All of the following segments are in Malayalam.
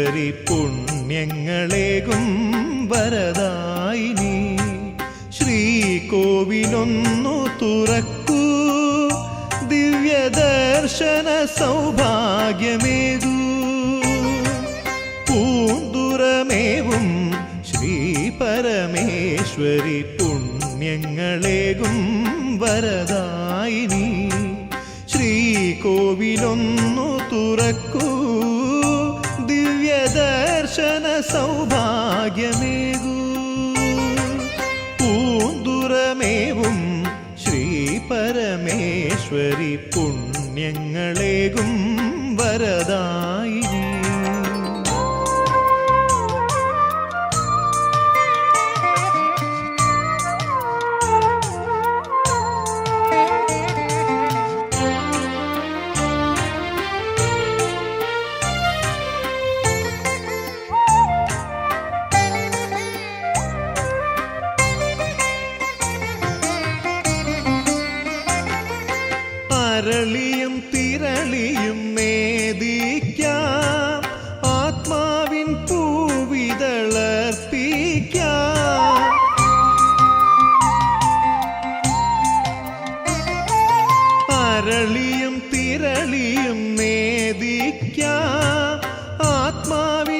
ഉപരി പുണ്യങ്ങളേകും വരദായിനി ശ്രീകോവിനൊന്നു തുറക്കൂ. ദിവ്യദർശന സൗഭാഗ്യമേതു പൂന്തുറമേവും ശ്രീ പരമേശ്വരി പുണ്യങ്ങളേകും വരദായിനി ശ്രീകോവിനൊന്നു തുറക്കൂ. സൗഭാഗ്യമേകൂ പൂന്തുറമേവും ശ്രീ പരമേശ്വരി പുണ്യങ്ങളേകും വരദായിനി അരളിയും തിരളിയും നേദിക്കാം ആത്മാവിൻ പൂവിതളർപ്പിക്കാം. അരളിയും തിരളിയും നേദിക്കാം ആത്മാവിൻ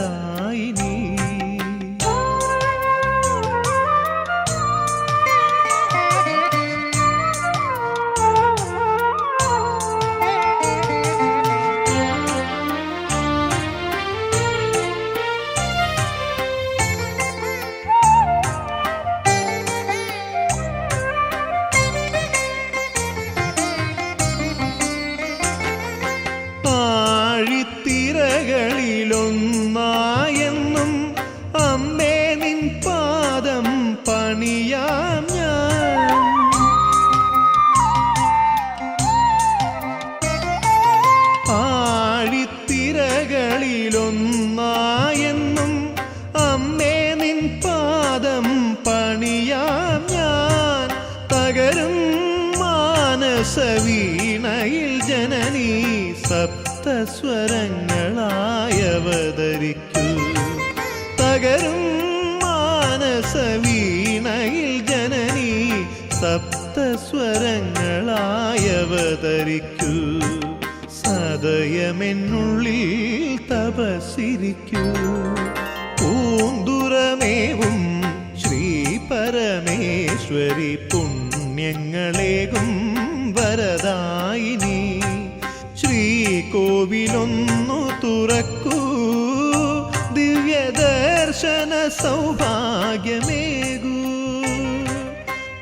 മാനസവീണയിൽ ജനനി സപ്തസ്വരങ്ങളായവതരിക്കൂ. തകരും മാനസവീണയിൽ ജനനി സപ്തസ്വരങ്ങളായവതരിക്കൂ. സദയമെന്നുള്ളിൽ തപസിരിക്കൂ പൂന്തുറമേവും ശ്രീ പരമേശ്വരി പുണ്യങ്ങളേകും. വരദായിനി ശ്രീകോവിലൊന്നു തുറക്കൂ. ദിവ്യദർശന സൗഭാഗ്യമേകൂ.